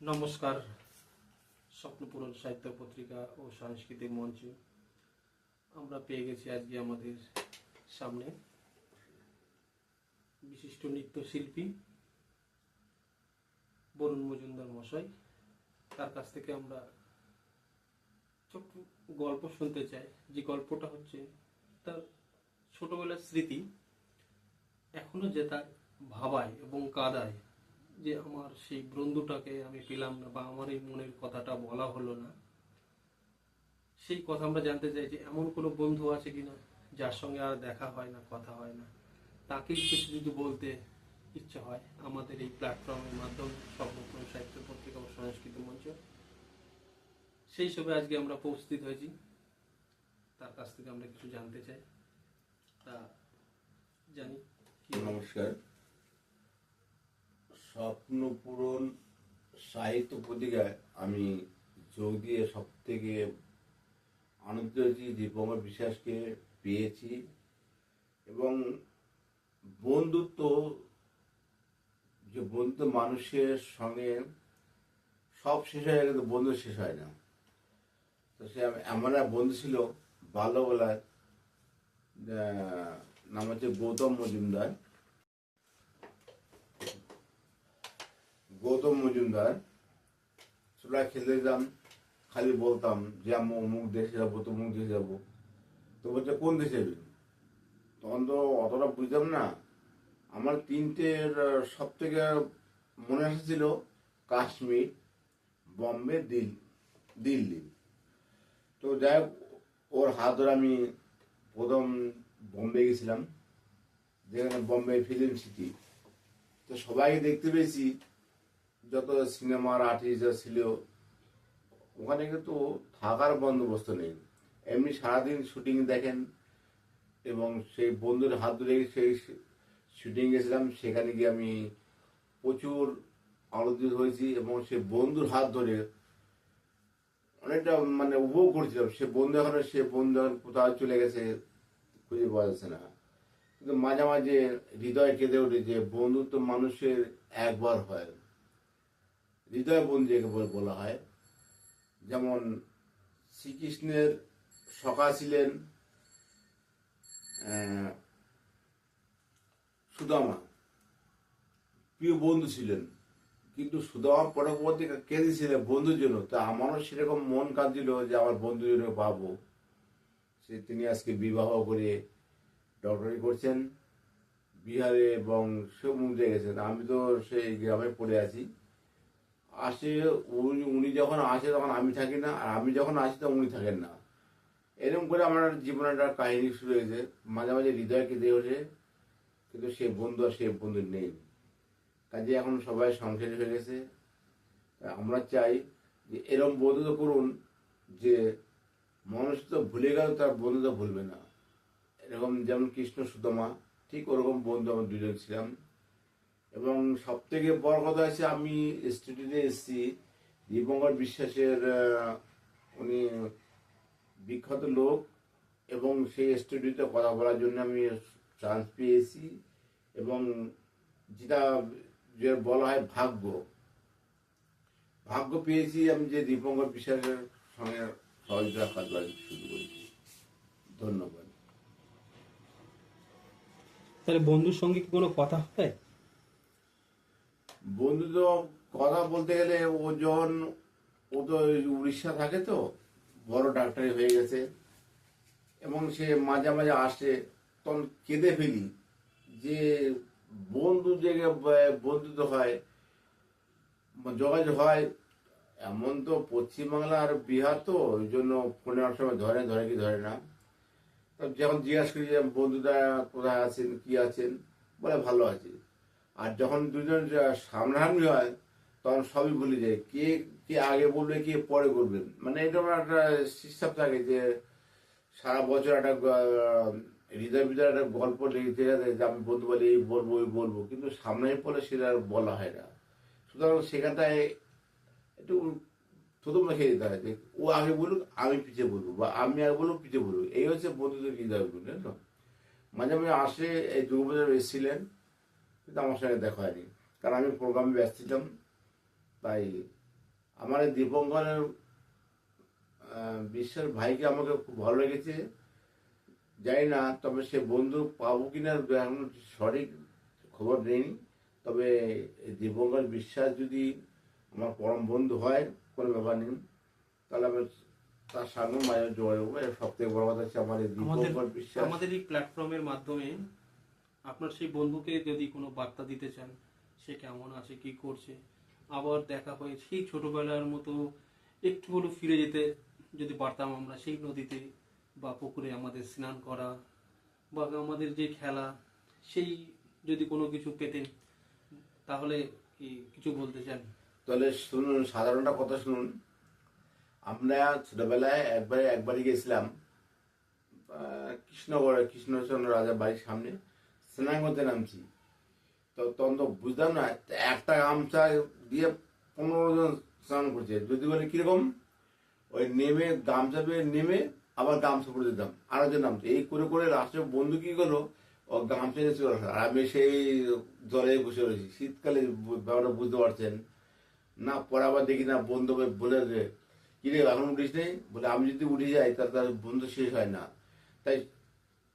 নমস্কার, স্বপ্নপূরণ সাহিত্য পত্রিকা ও সাংস্কৃতিক মঞ্চে। আমরা পেয়ে গেছি আজকে আমাদের সামনে বিশিষ্ট নৃত্যশিল্পী বরুণ মজুমদার মশাই। তার কাছ থেকে আমরা ছোট্ট গল্প শুনতে চাই। যে গল্পটা হচ্ছে, তার ছোটবেলার স্মৃতি এখনও যে তার ভাবায় এবং কাদায়। যে আমার সেই বন্ধুটাকে আমি পেলাম না বা আমার এই মনের কথাটা বলা হলো না, সেই কথা আমরা জানতে চাই যে এমন কোনো বন্ধু আছে কিনা যার সঙ্গে আর দেখা হয় না, কথা হয় না? তাকে কিছু যদি বলতে ইচ্ছে হয় আমাদের এই প্ল্যাটফর্মের মাধ্যমে, সর্বপ্রথম সাহিত্য পত্রিকা ও সংস্কৃতি মঞ্চ। সেই হিসেবে আজকে আমরা উপস্থিত হয়েছি। তার কাছ থেকে আমরা কিছু জানতে চাই। তা জানি কি নমস্কার। স্বপ্ন পূরণ সাহিত্য পত্রিকায় আমি যোগ দিয়ে সব থেকে আনন্দিত হয়েছি, দীপঙ্কর বিশ্বাসকে পেয়েছি এবং বন্ধুত্ব, যে বন্ধুত্ব মানুষের সঙ্গে সব শেষ হয়ে গেলে বন্ধু শেষ হয় না। তো সে এমন এক বন্ধু ছিল বাল্যবেলায় নাম হচ্ছে গৌতম মজুমদার। গৌতম মজুমদার ছোটরা খেলতে যেতাম, খালি বলতাম যে আমি অমুক দেশে যাব, তমুক দেশে যাব। তো বলছে, কোন দেশে যাবি? তখন তো অতটা বুঝতাম না। আমার তিনটের সব থেকে মনে এসেছিল কাশ্মীর, বম্বে, দিল, দিল্লি। তো যাই হোক, ওর হাত ধরে আমি প্রথম বম্বে গেছিলাম, যেখানে বম্বে ফিল্ম সিটি। তো সবাইকে দেখতে পেয়েছি। যত সিনেমার আর্টিস্ট ছিল, ওখানে কিন্তু থাকার বন্দোবস্ত নেই। এমনি সারাদিন শুটিং দেখেন এবং সেই বন্ধুর হাত ধরে সেই শুটিং গেছিলাম, সেখানে গিয়ে আমি প্রচুর আনন্দিত হয়েছি এবং সে বন্ধুর হাত ধরে অনেকটা মানে উপভোগ করছিলাম। সে বন্ধু এখন, সে বন্ধু এখন কোথাও চলে গেছে খুঁজে পাওয়া যাচ্ছে না। কিন্তু মাঝে মাঝে হৃদয় কেঁদে ওঠে যে বন্ধুত্ব মানুষের একবার হয়। হৃদয় বন্ধু বলে হয়। যেমন শ্রীকৃষ্ণের সখা ছিলেন সুদামা। প্রিয় বন্ধু ছিলেন। কিন্তু সুদামা পরবর্তী কেঁদেছিলেন বন্ধুর জন্য। তা আমারও সেরকম মন কাঁদছিল যে আমার বন্ধুর জন্য পাবো। সে তিনি আজকে বিবাহ করে ডক্টরি করছেন, বিহারে এবং সে সমুদ্রে গেছেন। আমি তো সেই গ্রামে পড়ে আছি। আসে, উনি উনি যখন আসে তখন আমি থাকি না, আর আমি যখন আসি তখন উনি থাকেন না। এরকম করে আমার জীবনে একটা কাহিনী শুরু হয়েছে। মাঝে মাঝে হৃদয় কেঁদে ওঠে, কিন্তু সে বন্ধু আর সে বন্ধু নেই। কাজে এখন সবাই সংসারী হয়ে গেছে। আমরা চাই যে এরকম বন্ধু তো করুন যে মানুষ তো ভুলে গেল, তার বন্ধু তো ভুলবে না। এরকম যেমন কৃষ্ণ সুতমা, ঠিক ওরকম বন্ধু আমরা দুজন ছিলাম। এবং সব থেকে বড় কথা হচ্ছে আমি স্টুডিওতে এসেছি, দীপঙ্কর বিশ্বাসের উনি বিখ্যাত লোক এবং সেই স্টুডিওতে কথা বলার জন্য আমি চান্স পেয়েছি এবং যেটা যে বলা হয় ভাগ্য। ভাগ্য পেয়েছি আমি যে দীপঙ্কর বিশ্বাসের সঙ্গে সহযোগিতা কাজ শুরু করেছি। ধন্যবাদ। তাহলে বন্ধুর সঙ্গে কি কোনো কথা হয়? বন্ধু তো কথা বলতে গেলে ও যখন ও তো উড়িষ্যা থাকে তো, বড় ডাক্তারি হয়ে গেছে। এবং সে মাঝে মাঝে আসে, তখন কেঁদে ফেলি। যে বন্ধু বন্ধু তো হয়, যোগাযোগ হয়, এমন তো পশ্চিমবাংলা আর বিহার তো, ওই জন্য ফোনে অনেক সময় ধরে ধরে কি ধরে না। তো যখন জিজ্ঞাসা করি যে বন্ধুরা কোথায় আছেন, কি আছেন? বলে ভালো আছে। আর যখন দুজন সামনাসামনি হয়, তখন সবই ভুলে যায়। কে কে আগে বলবে, কে পরে করবে মানে আমার একটা সিস্টেম থাকে যে সারা বছর একটা হৃদয় ভিতরে একটা গল্প লেগে থেকে যে আমি বন্ধু বলে এই বলব, ওই বলব। কিন্তু সামনে পড়লে সেটা আর বলা হয় না। সুতরাং সেখানটায় একটু প্রথম রেখে দিতে হয় যে ও আগে বলুক, আমি পিছিয়ে বলব বা আমি আগে বলুক পিছিয়ে বলব। এই হচ্ছে বন্ধুদের হৃদয় তো মাঝে মাঝে আসে এই দুর্গাপূজার এসেছিলেন। কিন্তু আমার সঙ্গে দেখা হয়নি। কারণ আমি প্রোগ্রামে ব্যস্ত ছিলাম তাই আমার এই দীপঙ্করের বিশ্বের ভাইকে আমাকে খুব ভালো লেগেছে। জানি না তবে সে বন্ধু পাবো কিনা এখন সঠিক খবর নেই তবে এই দীপঙ্কর বিশ্বাস যদি আমার পরম বন্ধু হয় কোনো ব্যাপার নেই। তাহলে আমি তার সঙ্গে মাঝে যোগাযোগ সব থেকে বড় কথা হচ্ছে আমার এই দীপঙ্কর বিশ্বাস। আমাদের এই প্ল্যাটফর্মের মাধ্যমে আপনার সেই বন্ধুকে যদি কোনো বার্তা দিতে চান, সে কেমন আছে, কি করছে, আবার দেখা হয় সেই ছোটবেলার মতো একটু হলেও ফিরে যেতে, যদি পারতাম আমরা সেই নদীতে বা পুকুরে আমাদের স্নান করা বা আমাদের যে খেলা, সেই যদি কোনো কিছু পেতেন, তাহলে কি কিছু বলতে চান? তাহলে শুনুন, সাধারণটা কথা শুনুন। আমরা ছোটবেলায় একবারে একবারই গেছিলাম কৃষ্ণগড়ে, কৃষ্ণচন্দ্র রাজার বাড়ির সামনে। স্নান করতে নামছি। তো তখন তো বুঝতাম না, একটা গামছা দিয়ে পনেরো জন স্নান করছে। যদি বলে কীরকম? ওই নেমে গামছা পেয়ে নেমে আবার গামছা পরে দিতাম আরও জন নামছে। এই করে করে লাস্টে বন্ধু কি করল? ও গামছা নিয়ে চলে। আর আমি সেই জলে বসে রয়েছি। শীতকালে ব্যাপারটা বুঝতে পারছেন। না, পরে আবার দেখি না, বন্ধু বলে- বলে যে, কিরে, এখন উঠিস নেই বলে, আমি যদি উঠে যাই, তাহলে তার বন্ধু শেষ হয় না। তাই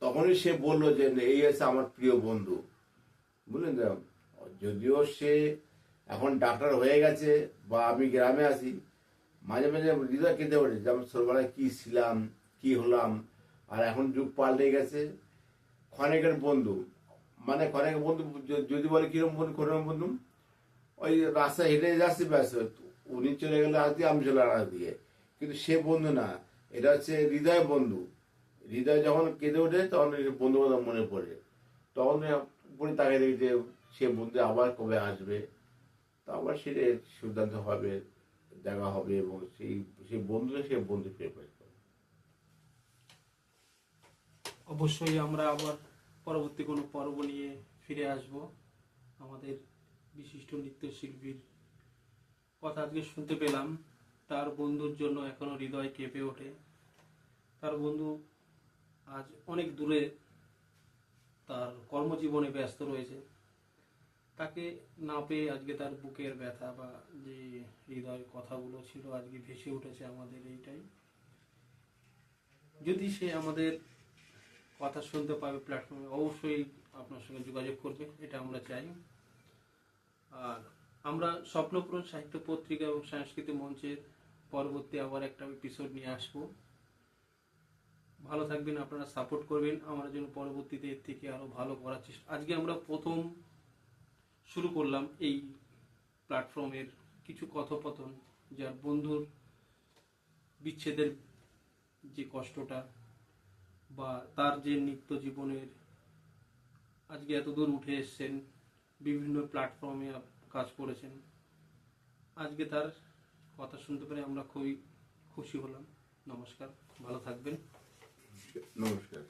তখনই সে বলল যে এই আছে আমার প্রিয় বন্ধু। বুঝলেন যদিও সে এখন ডাক্তার হয়ে গেছে বা আমি গ্রামে আছি, মাঝে মাঝে হৃদয় কেঁদে পারি যে, আমি ছোটবেলায় কি ছিলাম, কি হলাম? আর এখন যুগ পাল্টে গেছে। ক্ষণিকের বন্ধু মানে ক্ষণিকের বন্ধু যদি বলে কিরম বন্ধু কিরম বন্ধু? ওই রাস্তায় হেঁটে যাচ্ছে ব্যাস, উনি চলে গেলে হাত দিয়ে, আমি চলে আর দিয়ে। কিন্তু সে বন্ধু না, এটা হচ্ছে হৃদয় বন্ধু। হৃদয় যখন কেঁদে ওঠে, তখন বন্ধু কথা মনে পড়ে। তখন উপরে তাকে দেখি যে, সে বন্ধু আবার কবে আসবে? তো আবার সেটা সিদ্ধান্ত হবে, দেখা হবে এবং সেই সেই বন্ধু সে বন্ধু ফিরে পাবে। অবশ্যই আমরা আবার পরবর্তী কোনো পর্ব নিয়ে ফিরে আসব। আমাদের বিশিষ্ট নৃত্যশিল্পীর কথা আজকে শুনতে পেলাম। তার বন্ধুর জন্য এখনও হৃদয় কেঁপে ওঠে। তার বন্ধু আজ অনেক দূরে তার কর্মজীবনে ব্যস্ত রয়েছে। তাকে না পেয়ে আজকে তার বুকের ব্যথা বা যে হৃদয় কথাগুলো ছিল আজকে ভেসে উঠেছে আমাদের এইটাই। যদি সে আমাদের কথা শুনতে পাবে প্ল্যাটফর্মে অবশ্যই আপনার সঙ্গে যোগাযোগ করবে, এটা আমরা চাই। আর আমরা স্বপ্নপূরণ সাহিত্য পত্রিকা এবং সাংস্কৃতিক মঞ্চের পরবর্তী আবার একটা এপিসোড নিয়ে আসব। ভালো থাকবেন, আপনারা সাপোর্ট করবেন। আমরা যেন পরবর্তীতে এর থেকে আরও ভালো করার চেষ্টা আজকে আমরা প্রথম শুরু করলাম এই প্ল্যাটফর্মের কিছু কথোপকথন, যার বন্ধুর বিচ্ছেদের যে কষ্টটা বা তার যে নিত্য জীবনের আজকে এত দূর উঠে এসছেন, বিভিন্ন প্ল্যাটফর্মে কাজ করেছেন। আজকে তার কথা শুনতে পেরে আমরা খুবই খুশি হলাম। নমস্কার, ভালো থাকবেন। নমস্কার